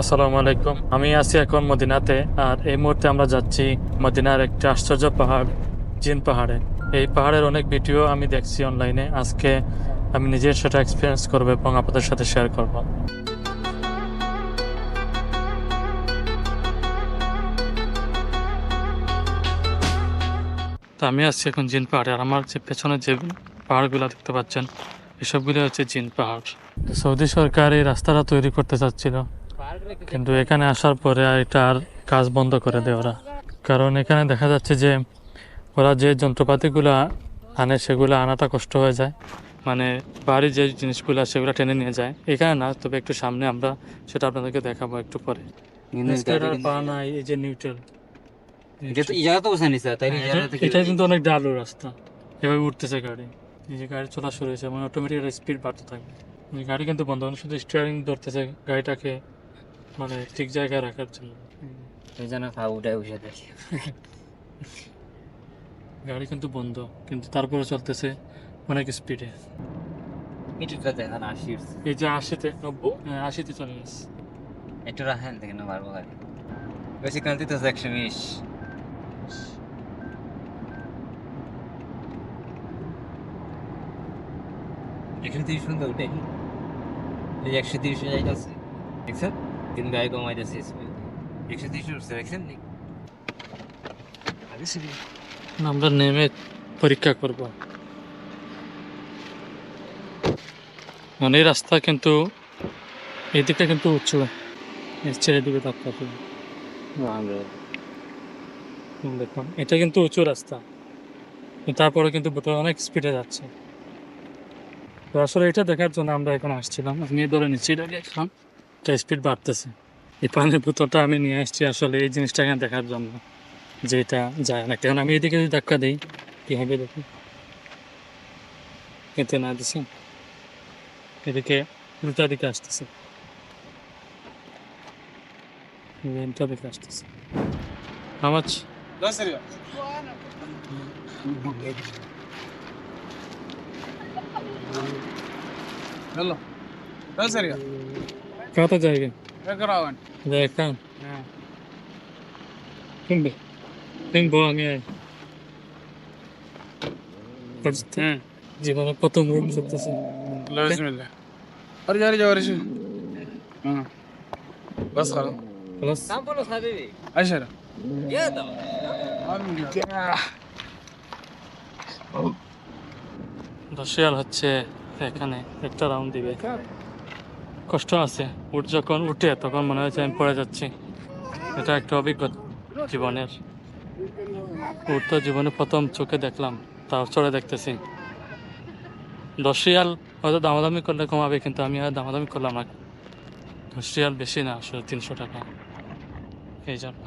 আসসালামু আলাইকুম। আমি আছি এখন মদিনাতে আর এই মুহূর্তে আমরা যাচ্ছি মদিনার একটি আশ্চর্য পাহাড়, জিন পাহাড়ে। এই পাহাড়ের অনেক ভিডিও আমি দেখছি অনলাইনে। আজকে আমি নিজের সেটা এক্সপিরিয়েন্স করব এবং আপনাদের সাথে শেয়ার করব। তো আমি আছি এখন জিন পাহাড়ে আর আমার যে পেছনে যে পাহাড়গুলো দেখতে পাচ্ছেন এসবগুলো হচ্ছে জিন পাহাড়। সৌদি সরকার এই রাস্তাটা তৈরি করতে চাচ্ছিল। কিন্তু এখানে আসার পরে এটা আর কাজ বন্ধ করে দেয় ওরা। কারণ এখানে দেখা যাচ্ছে যে ওরা যে যন্ত্রপাতিগুলো আনে সেগুলো আনাটা কষ্ট হয়ে যায়। মানে বাড়ির যে জিনিসগুলো সেগুলো টেনে নিয়ে যায়। এখানে না তবে একটু সামনে আমরা সেটা আপনাদেরকে দেখাবো একটু পরে। এই যে নিউট্রাল এটা কিন্তু অনেক ডালো রাস্তা। এভাবে উঠতেছে গাড়ি। এই যে গাড়ি চলা শুরু হয়েছে মানে অটোমেটিক স্পিড বাড়তে থাকবে গাড়ি কিন্তু বন্ধ শুধু স্টিয়ারিং ধরতেছে গাড়িটাকে। মানে ঠিক জায়গায় রাখার জন্য। এই জন্য খাওয়া উঠায় বসে দেখি গাড়ি কিন্তু বন্ধ কিন্তু তারপরে চলতেছে অনেক স্পিডে মিটারটা দেখেন আসি এই যে আশিতে নব্বই হ্যাঁ, আশিতে চলে গেছে একটু রাখেন থেকে না পারব গাড়ি। বেশি কান্তি তো একশো বিশ। একশো তিরিশ পর্যন্ত উঠে। এই একশো তিরিশে যাইতেছে। দেখছেন? তিন গায়ে কমাইতেছে একশো তিরিশে উঠছে দেখছেন আমরা নেমে পরীক্ষা করব মানে রাস্তা কিন্তু এই দিকটা কিন্তু উঁচু ছেড়ে দিবে দেখুন এটা কিন্তু উঁচু রাস্তা তারপরে কিন্তু বোতল অনেক স্পিডে যাচ্ছে তো আসলে এটা দেখার জন্য আমরা এখন আসছিলাম আমি ধরে নিচ্ছি এটা এখন এটা স্পিড বাড়তেছে এই পানির বোতলটা আমি নিয়ে আসছি আসলে এই জিনিসটাকে দেখার জন্য যে এটা যায় না কারণ আমি এদিকে যদি ধাক্কা দিই কি হবে দেখি এতে না দিছি এদিকে উল্টা দিকে আসতেছে উল্টা দিকে আসতেছে হামাচ يلا لا سريع কত জায়গা اقرا وين দেখতাম কিনবে কিনবো আমি আর হ্যাঁ জীবনে প্রথম রুম করতেছে لا بسم الله ارجع ارجع ورا شو اه بس خلاص প্লাস কাম বলো হাবিবি عشرة ইয়ে দাও রশিয়াল হচ্ছে এখানে একটা রাউন্ড দিবে কষ্ট আছে। উঠ যখন উঠে, তখন মনে হয়েছে আমি পড়ে যাচ্ছি। এটা একটা অভিজ্ঞতা জীবনের। উঠ তো জীবনে প্রথম চোখে দেখলাম, তাও চড়ে দেখতেছি। দশ রিয়াল হয়তো দামাদামি করলে কমাবে কিন্তু আমি আর দামাদামি করলাম না। দশ রিয়াল বেশি না, আসলে তিনশো টাকা। এই জন্য।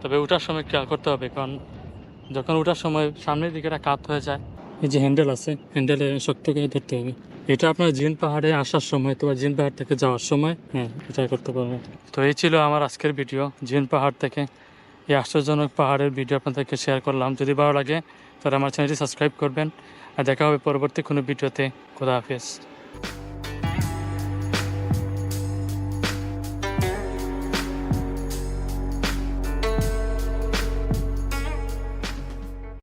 তবে ওঠার সময় খেয়াল করতে হবে, কারণ যখন ওঠার সময় সামনের দিকে একটা কাত হয়ে যায়, এই যে হ্যান্ডেল আছে হ্যান্ডেলে শক্ত করে ধরতে হবে। এটা আপনার জিন পাহাড়ে আসার সময় তোমার জিন পাহাড় থেকে যাওয়ার সময় হ্যাঁ এটাই করতে পারবেন। তো এই ছিল আমার আজকের ভিডিও, জিন পাহাড় থেকে। এই আশ্চর্যজনক পাহাড়ের ভিডিও আপনাদেরকে শেয়ার করলাম। যদি ভালো লাগে, তাহলে আমার চ্যানেলটি সাবস্ক্রাইব করবেন। আর দেখা হবে পরবর্তী কোনো ভিডিওতে। খোদা হাফেজ।